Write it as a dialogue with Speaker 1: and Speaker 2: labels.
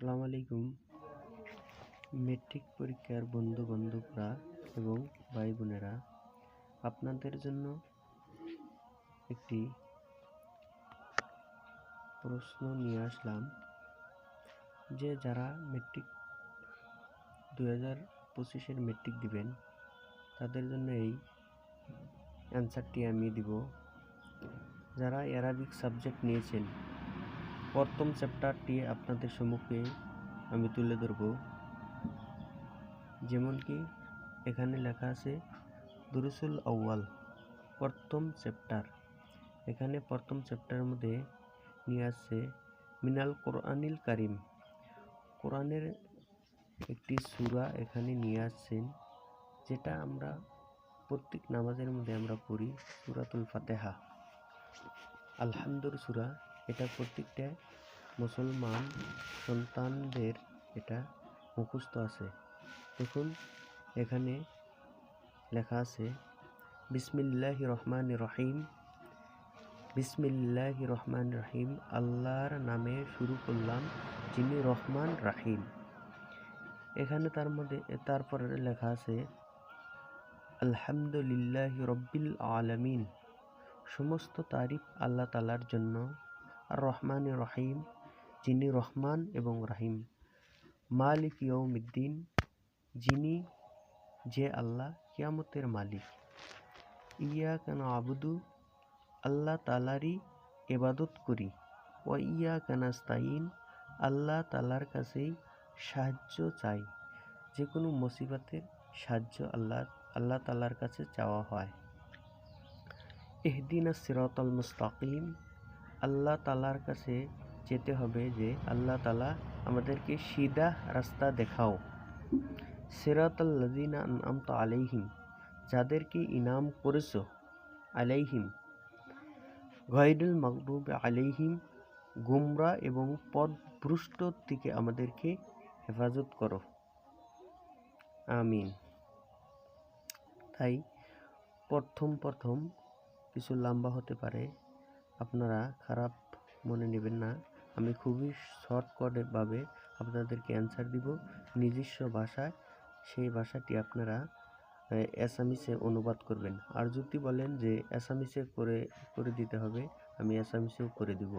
Speaker 1: আসসালামু আলাইকুম। মেট্রিক পরীক্ষার বন্ধু বান্ধবরা এবং ভাই বোনেরা আপনাদের জন্য একটি প্রশ্ন নিয়ে আসলাম যে যারা মেট্রিক দু হাজার পঁচিশের মেট্রিক দিবেন, তাদের জন্য এই অ্যান্সারটি আমি দিব। যারা অ্যারাবিক সাবজেক্ট নিয়েছেন প্রথম চ্যাপ্টারটি আপনাদের সম্মুখে আমি তুলে ধরব। যেমন কি, এখানে লেখা আছে, দুরুসুল আউয়াল, প্রথম চ্যাপ্টার। এখানে প্রথম চ্যাপ্টারের মধ্যে নিয়ে আসছে, মিনাল কোরআনিল কারিম। কোরআনের একটি সুরা এখানে নিয়ে আসছেন, যেটা আমরা প্রত্যেক নামাজের মধ্যে আমরা পড়ি, সুরাতুল ফাতেহা। আলহামদুর সূরা। এটা প্রত্যেকটা মুসলমান সন্তানদের এটা মুখস্থ আছে। দেখুন, এখানে লেখা আছে, বিসমিল্লাহ রহমান রহিম। বিসমিল্লাহ রহমান রহিম, আল্লাহর নামে শুরু করলাম, যিনি রহমান রাহিম। এখানে তার মধ্যে, তারপরে লেখা আছে, আলহামদুলিল্লাহ রব্বিল আলামিন। সমস্ত তারিফ আল্লাহ তালার জন্য। আর রহমান রহিম যিনি রহমান এবং রাহিম। মালিক ইয়ৌমিদ্দিন যিনি যে আল্লাহ, কিয়ামতের মালিক। ইয়া কেন আবুদু আল্লাহ তালারই এবাদত করি। ও ইয়া কানাস্তাইন আল্লাহ তালার কাছেই সাহায্য চাই। যে কোনো মুসিবতের সাহায্য আল্লাহ আল্লাহ তালার কাছে চাওয়া হয়। এহদিনা সিরাতল মুস্তাকিম আল্লাহ তালার কাছে যেতে হবে যে আল্লাহ তালা আমাদেরকে সিধা রাস্তা দেখাও। সিরাতাল লাজিনা আনআমতা আলাইহিম, যাদেরকে ইনাম করেছ আলাইহিম। গাইডুল মাকদুব আলাইহিম, গুমরা এবং পদভ্রষ্ট থেকে আমাদেরকে হেফাজত করো। আমিন। তাই প্রথম প্রথম কিছু লম্বা হতে পারে। আপনারা খারাপ মনে নেবেন না। আমি খুবই শর্টকটভাবে আপনাদেরকে অ্যান্সার দিব। নিজস্ব ভাষায় সেই ভাষাটি আপনারা অ্যাসামিসে অনুবাদ করবেন। আর যদি বলেন যে অ্যাসামিসে করে করে দিতে হবে, আমি অ্যাসামিসেও করে দিব।